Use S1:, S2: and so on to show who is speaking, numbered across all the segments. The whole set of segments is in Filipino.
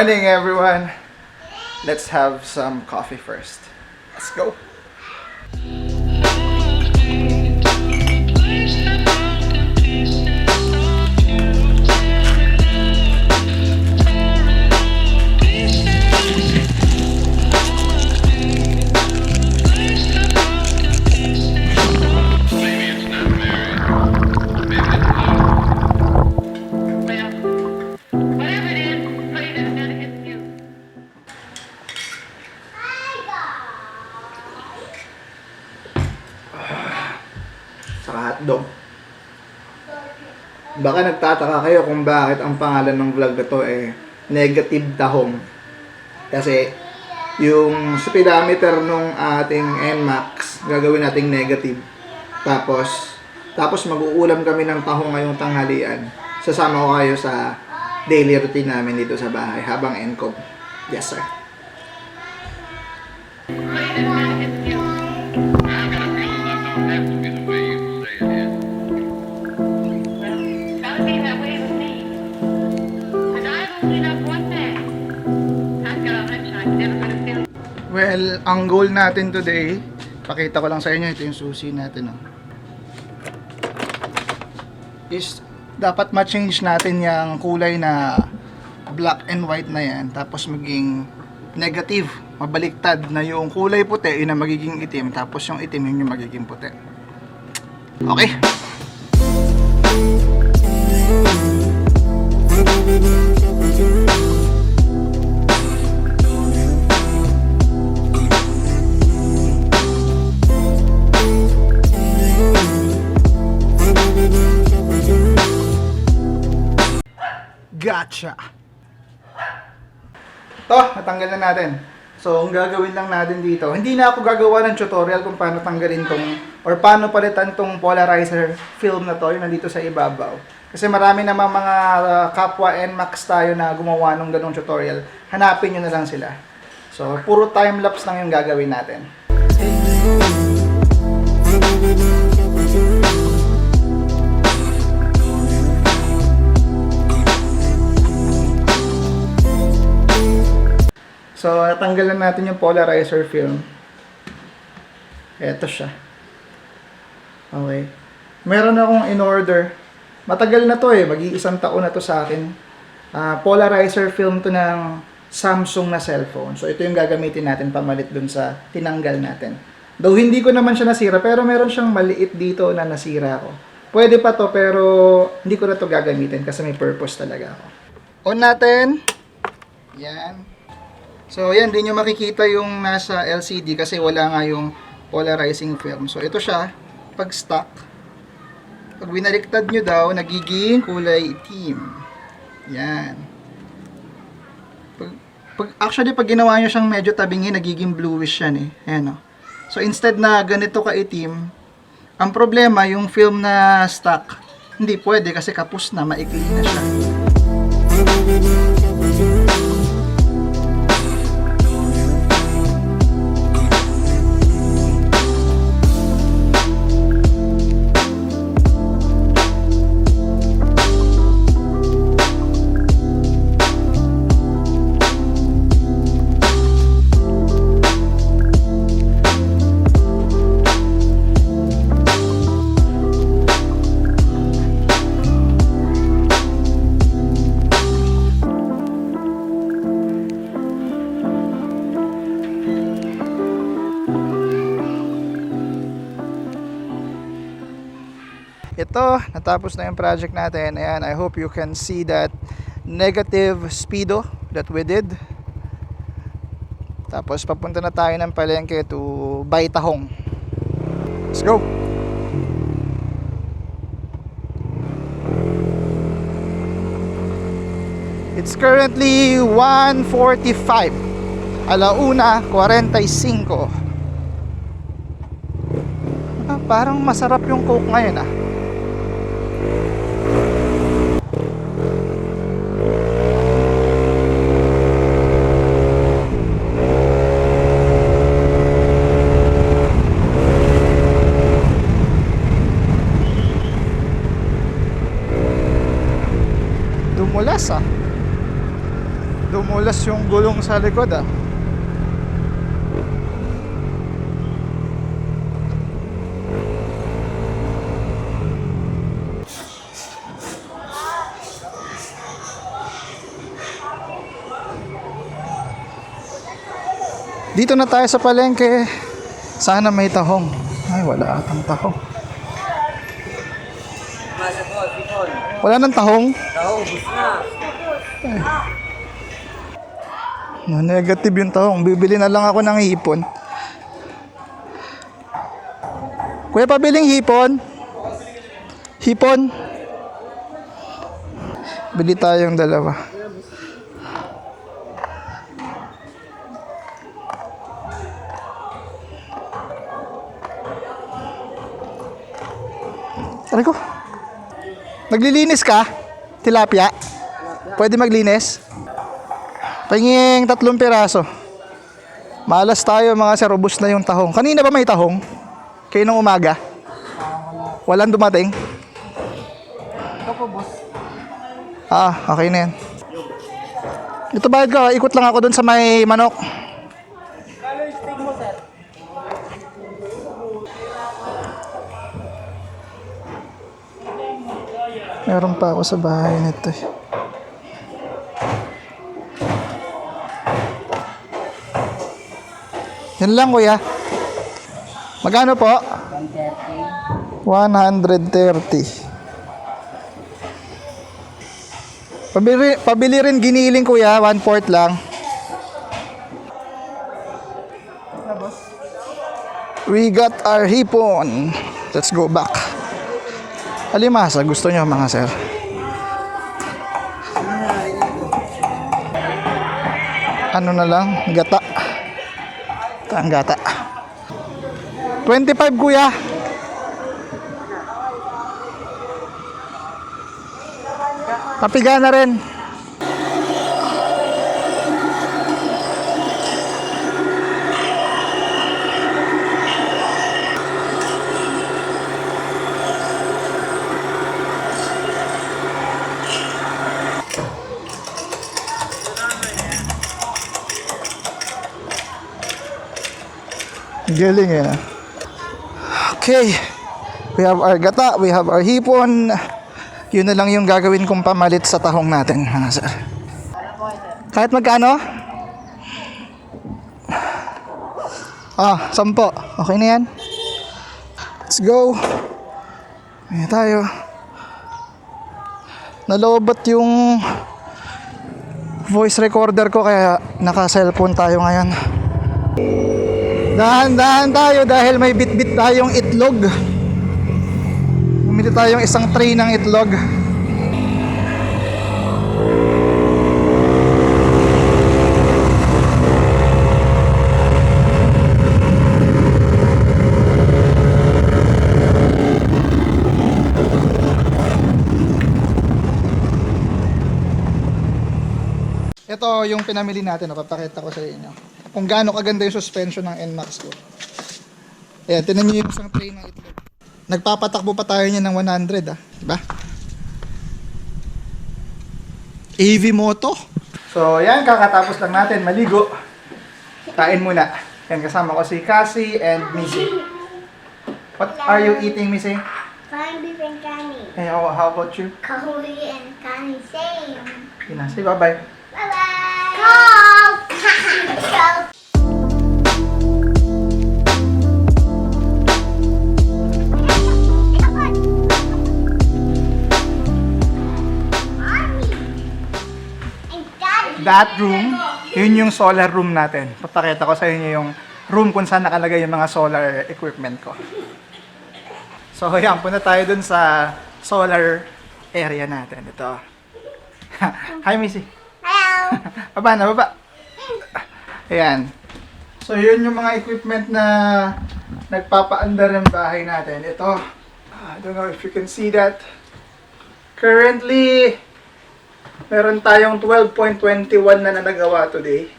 S1: Morning, everyone. Let's have some coffee first. Let's go. Baka nagtataka kayo kung bakit ang pangalan ng vlog na to eh negative tahong. Kasi yung speedometer nung ating NMAX gagawin nating negative. Tapos tapos mag-uulam kami ng tahong ngayong tanghalian. Sasama ko kayo sa daily routine namin dito sa bahay habang NCOB. Yes, sir.
S2: Well,
S1: ang goal natin today, pakita ko lang sa inyo, ito yung susi natin. Oh. Is dapat ma-change natin yung kulay na black and white na yan, tapos maging negative, mabaliktad na yung kulay puti, yun ang magiging itim, tapos yung itim yun yung magiging puti. Okay. Gotcha! To, natanggal na natin. So, ang gagawin lang natin dito, hindi na ako gagawa ng tutorial kung paano tanggalin tong or paano palitan tong polarizer film na to, yung nandito sa ibabaw. Kasi marami naman mga uh, kapwa NMAX tayo na gumawa ng ganong tutorial. Hanapin nyo na lang sila. So, puro time-lapse lang yung gagawin natin. So, natanggalan natin yung polarizer film. Eto siya. Okay. Meron akong in-order. Matagal na to eh. Mag-iisang taon na to sa akin. Ah, polarizer film to ng Samsung na cellphone. So, ito yung gagamitin natin pamalit dun sa tinanggal natin. Though hindi ko naman siya nasira, pero meron siyang maliit dito na nasira ko. Pwede pa to, pero hindi ko na to gagamitin kasi may purpose talaga ako. On natin. Yan. So, yan, din nyo makikita yung nasa LCD kasi wala nga yung polarizing film. So, ito siya, pag stock, pag binaliktad nyo daw, nagiging kulay itim. Yan. Pag, pag, actually, pag ginawa nyo siyang medyo tabingin, nagiging bluish yan eh. Ayan o. So, instead na ganito ka itim, ang problema, yung film na stock, hindi pwede kasi kapus na, maikli na siya. Ito, natapos na yung project natin. Ayan, I hope you can see that negative speedo that we did. Tapos papunta na tayo ng palengke to buy tahong. Let's go! It's currently 1.45 Alauna 45 ah, Parang masarap yung coke ngayon ah Dumulas yung gulong sa likod ah. Dito na tayo sa palengke. Sana may tahong. Ay, wala atang tahong. Wala nang tahong? No, negative yung tahong. Bibili na lang ako ng hipon. Kuya, pabiling hipon? Hipon? Bili tayong dalawa. Aray ko. Naglilinis ka? Tilapia? Pwede maglinis? Pahinging tatlong piraso. Malas tayo mga sir, ubos na yung tahong. Kanina ba may tahong? Kayo nung umaga? Walang dumating? Ah, okay na yan. Ito bayad ka, ikot lang ako dun sa may manok. Meron pa ako sa bahay nito eh. Yan lang kuya. Magkano po? 130. Pabili, pabili rin giniling kuya, 1 fourth lang. We got our hipon. Let's go back. Alimasa, gusto nyo mga sir? Ano na lang? Gata. Ito ang gata. 25 kuya. Papiga na rin. Galing eh. Okay. We have our gata, we have our hipon. Yun na lang yung gagawin kong pamalit sa tahong natin, mga sir. Kahit magkano? Ah, sampo. Okay na yan. Let's go. Ayan tayo. Nalobat yung voice recorder ko kaya naka-cellphone tayo ngayon. Dahan-dahan tayo dahil may bit-bit tayong itlog. Bumili tayong isang tray ng itlog. Ito yung pinamili natin, papakita ko sa inyo. Kung gaano kaganda yung suspension ng NMAX ko. Ayan, tinan nyo yung isang tray ng itlog. Nagpapatakbo pa tayo niya ng 100 ah. Diba? AV Moto. So, yan, kakatapos lang natin maligo. Kain muna. Yan, kasama ko si Cassie and Missy. What are you eating, Missy?
S3: Fine beef and canny.
S1: Hey, oh, how about you?
S3: Kahuli and canny same.
S1: Okay na, say. Bye-bye. That room, yun yung solar room natin. Papakita ko sa inyo yung room kung saan nakalagay yung mga solar equipment ko. So, yan, punta tayo dun sa solar area natin. Ito. Hi, Missy.
S3: Hello!
S1: Baba na, baba. Ayan. So, yun yung mga equipment na nagpapaandar ng bahay natin. Ito. I don't know if you can see that. Currently, meron tayong 12.21 na nanagawa today.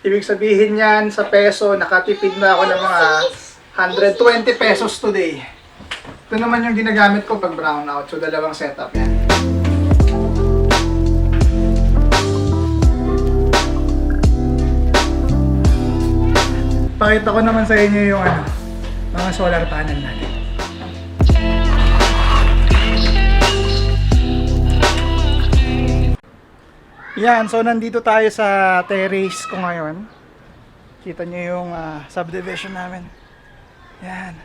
S1: Ibig sabihin yan, sa peso, nakatipid na ako ng mga 120 pesos today. Ito naman yung ginagamit ko pag brownout. So, dalawang setup yan. Papakita ko naman sa inyo yung ano, mga solar panel natin. Yan, so nandito tayo sa terrace ko ngayon. Kita nyo yung ah, subdivision namin. Yan.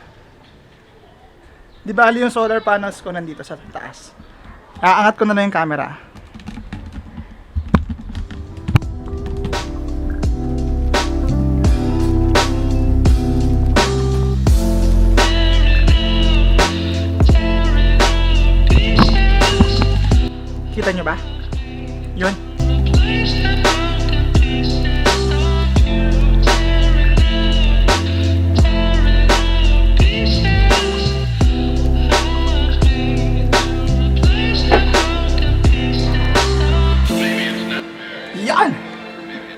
S1: Di bali yung solar panels ko nandito sa taas. Aangat ko na lang yung camera. Kita nyo ba? Yun. Yan!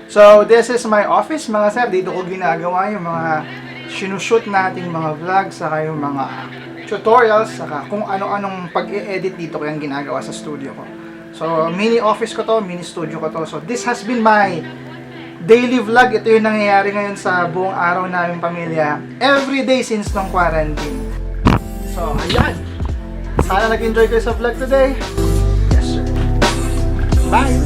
S1: So, this is my office, mga sir. Dito ko ginagawa yung mga sinushoot nating mga vlogs, saka yung mga tutorials, saka kung ano-anong pag-e-edit dito ko yung ginagawa sa studio ko. So, mini office ko to, mini studio ko to. So, this has been my daily vlog. Ito yung nangyayari ngayon sa buong araw naming pamilya. Every day since nung quarantine. So, ayan! Sana nag-enjoy kayo sa vlog today. Yes, sir. Bye!